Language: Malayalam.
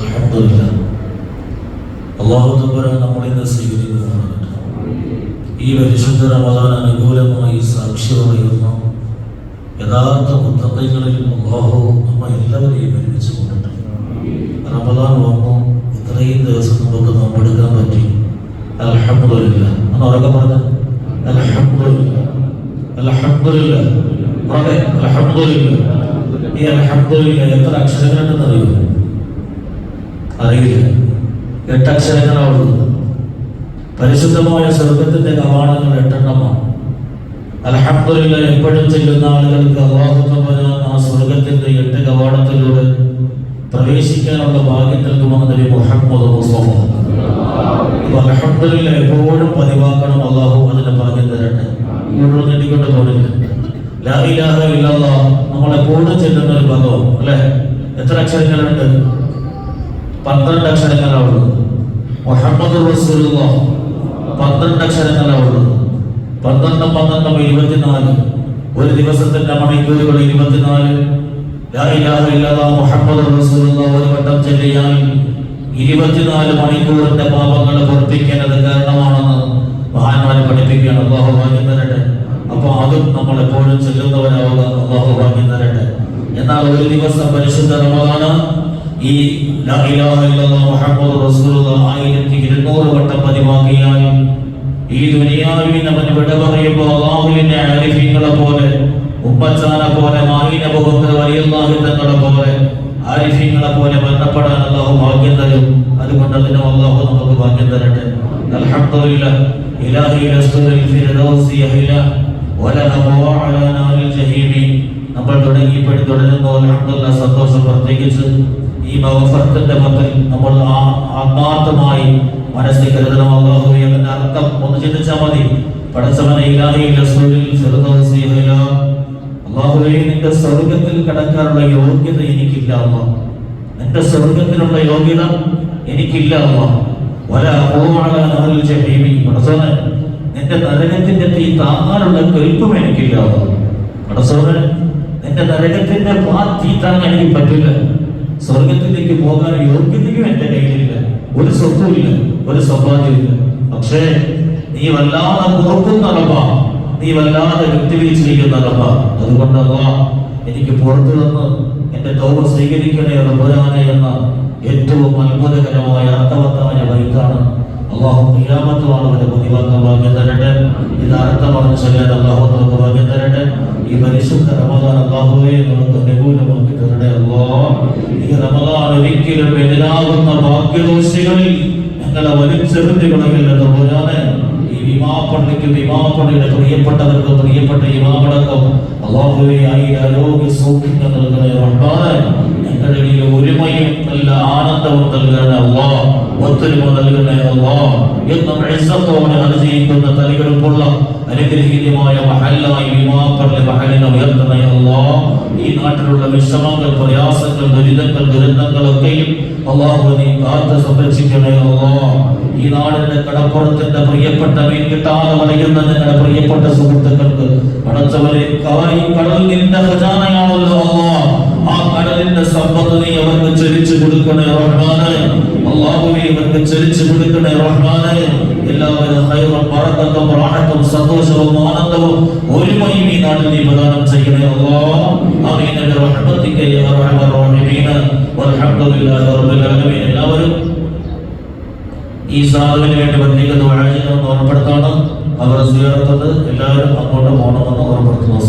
അൽഹംദുലില്ലാ. അള്ളാഹു തമ്പുരാൻ നമ്മളിന്ന് സ്വീകരിക്കുന്നതാണ് ഈ പരിശുദ്ധ റമദാൻ അനുകൂലമായി സാക്ഷ്യം വഹിക്കുന്ന യഥാർത്ഥ മുത്തങ്ങളിൽ അള്ളാഹു നമ്മ എല്ലാവരെയും ഒരുമിച്ച് കൊണ്ടിട്ട് റമദാൻ വന്നു ഇത്രയും ദിവസം നമുക്ക് നോമ്പെടുക്കാൻ പറ്റി. അൽഹംദുലില്ല. എന്ന് ഉറക്കെ പറഞ്ഞ. അൽഹംദുലില്ല. അൽഹംദുലില്ല. ഉറക്കെ. അൽഹംദുലില്ല. ഈ അൽഹംദുലില്ല എത്ര അക്ഷരങ്ങളുണ്ടെന്ന് അറിയുമോ? അറിയില്ല. എട്ടക്ഷരങ്ങളാണ് പരിശുദ്ധമായ സ്വർഗത്തിന്റെ കവാടങ്ങൾ എട്ടെണ്ണമാണ്. അലഹമ്മദില്ല എപ്പോഴും ചെല്ലുന്ന ആളുകൾക്ക് അള്ളാഹു തമ്പുരാൻ ആ സ്വർഗത്തിന്റെ എട്ട് കവാടത്തിലൂടെ പ്രവേശിക്കാനുള്ള ഭാഗ്യം നൽകുമെന്നതിൽ മുഹമ്മദ് അലഹമ്മദില്ല എപ്പോഴും പതിവാക്കണം അള്ളാഹു അതിന്റെ ഭാഗ്യം തരട്ടെ. ഇവിടെ നീട്ടിക്കൊണ്ട് പോണില്ല. ലാ ഇലാഹ എപ്പോഴും ചെല്ലുന്ന ഒരു പദവും അല്ലെ? എത്ര അക്ഷരങ്ങളുണ്ട്? പന്ത്രണ്ട് അക്ഷരങ്ങളാണുള്ളത് മുഹമ്മദ് റസൂലുള്ളാഹ് പന്ത്രണ്ട് അക്ഷരങ്ങളാണുള്ളത് പന്ത്രണ്ടും പന്ത്രണ്ടും ഇരുപത്തിനാല്. ഒരു ദിവസത്തിന്റെ മണിക്കൂറുകൾ ഇരുപത്തിനാല്. മുഹമ്മദ് റസൂലുള്ള ഒരു വട്ടം ചൊല്ലിയാൽ ഇരുപത്തിനാല് മണിക്കൂറിന്റെ പാപങ്ങൾ പൊറപ്പിക്കേണ്ടത് കാരണമാണെന്ന് മഹാന്മാരെ പഠിപ്പിക്കുകയാണ്. അള്ളാഹു ഭാഗ്യം തരട്ടെ. അപ്പൊ അതും നമ്മൾ എപ്പോഴും ചെല്ലുന്നവരാവുക. അള്ളാഹു ഭാഗ്യം തരട്ടെ. എന്നാൽ ഒരു ദിവസം പരിശുദ്ധ റമദാന് ഈ ആയിരത്തി ഇരുന്നൂറ് വട്ടം പതിവാക്കിയാലും ഈ ദുനിയാവിൽ അവൻ വിട പറയുമ്പോൾ അള്ളാഹുവിന്റെ ആരിഫീങ്ങളെ പോലെ ഉമ്മച്ചാനെ പോലെ മാലിന മുഖത്ത് വലിയല്ലാഹു തങ്ങളെ പോലെ ആരിഫീങ്ങളെ പോലെ മരണപ്പെടാൻ അള്ളാഹു ഭാഗ്യം തരും. അതുകൊണ്ട് അതിനും അള്ളാഹു നമുക്ക് ഭാഗ്യം തരട്ടെ. അൽഹംദുലില്ലാ നമ്മൾ തുടങ്ങിയപ്പോഴും തുടരുന്നു. അൽഹംദുലില്ലാ സന്തോഷം പ്രത്യേകിച്ച് ഈ മഹഫത്തിന്റെ പക്കൽ നമ്മൾ ആത്മാർത്ഥമായി മനസ്സിൽ കരുതണം. അള്ളാഹുവെ അതിന്റെ അർത്ഥം ഒന്ന് ചിന്തിച്ചാൽ മതി. പടച്ചവനെ അള്ളാഹുവേ നിന്റെ സ്വർഗത്തിൽ കടക്കാനുള്ള യോഗ്യത എനിക്കില്ല അമ്മ. നിന്റെ സ്വർഗത്തിനുള്ള യോഗ്യത എനിക്കില്ല അമ്മ. പടച്ചവനെ നിന്റെ നരകത്തിന്റെ തീ താങ്ങാനുള്ള കെൽപ്പും എനിക്കില്ല പടച്ചവനെ നിന്റെ നരകത്തിന്റെ തീ താങ്ങാൻ എനിക്ക് പറ്റില്ല. പോകാൻ യോഗ്യതയും എന്റെ കയ്യിലില്ല. ഒരു സ്വത്തുമില്ല ഒരു സമ്പാദ്യമില്ല പക്ഷേ നീ വല്ലാതെ പുറത്തുന്നറപ്പ നീ വല്ലാതെ വ്യക്തിവിളിച്ച് ചെയ്യുന്നറപ്പ അതുകൊണ്ടല്ല എനിക്ക് പുറത്തു നിന്ന് എന്റെ തോപ സ്വീകരിക്കണേ റബ്ബുരാനെ എന്ന ഏറ്റവും അത്ഭുതകരമായ അർത്ഥവത്തായ വൈകാണ് അള്ളാഹു ഖിയാമത്തുമാണ് അവരെ പതിവാക്കാൻ ഭാഗ്യം തരട്ടെ ഇത് അർത്ഥം പറഞ്ഞ് ചൊല്ലാൻ അള്ളാഹു നമുക്ക് ഭാഗ്യം തരട്ടെ ഈ പരിശുദ്ധ റമദാൻ അള്ളാഹുവെ നമുക്ക് അനുകൂലമാക്കി തരട്ടെ അല്ലാ ഈ റമദാൻ ഒരിക്കലും എതിരാകുന്ന ഭാഗ്യദോഷികളിൽ ഞങ്ങളെ വലിച്ചെറിഞ്ഞു കളയില്ല തമ്പുരാനെ ഈ വിമാപ്പള്ളിക്ക് വിമാപ്പള്ളിയുടെ പ്രിയപ്പെട്ടവർക്കും പ്രിയപ്പെട്ട ഇമാമടക്കം അള്ളാഹുവെ ആയി ആരോഗ്യ സൗഖ്യങ്ങൾ നൽകണേ റഹ്മാനെ ഞങ്ങളുടെ ഈ ഒരുമയും നല്ല ആനന്ദവും നൽകണേ അള്ളാ ഒത്തൊരുമ നൽകണേ അള്ളാ. എന്നും ഇസ്സത്തോടെ അനുജയിക്കുന്ന തലകെടുപ്പുള്ള അനുഗ്രഹീതമായ മഹല്ലായി വിമാപ്പള്ളി മഹലിനെ ഉയർത്തണേ അള്ളാ ഈ നാട്ടിലുള്ള വിഷമങ്ങൾ പ്രയാസങ്ങൾ ദുരിതങ്ങൾ ദുരന്തങ്ങളൊക്കെയും അള്ളാഹു നീ കാത്ത് സംരക്ഷിക്കണേ അള്ളാ ഈ നാടിന്റെ കടപ്പുറത്തിന്റെ പ്രിയപ്പെട്ട മീൻ കിട്ടാതെ വലയുന്ന നിങ്ങളുടെ പ്രിയപ്പെട്ട സുഹൃത്തുക്കൾക്ക് പടച്ചവരെ കായി കടൽ നിന്റെ ഖജാനയാണല്ലോ ആ കടലിന്റെ സമ്പത്ത് നീ അവർക്ക് ചരിച്ചു കൊടുക്കണേ റഹ്മാനെ. അള്ളാഹുവെ ഇവർക്ക് ചരിച്ചു കൊടുക്കണേ റഹ്മാനെ. എല്ലാവരും ഹൈറും എല്ലാവരും ഈ വേണ്ടി അവർ എല്ലാവരും അങ്ങോട്ട് പോകണമെന്ന് ഓർമ്മപ്പെടുത്തുന്നു.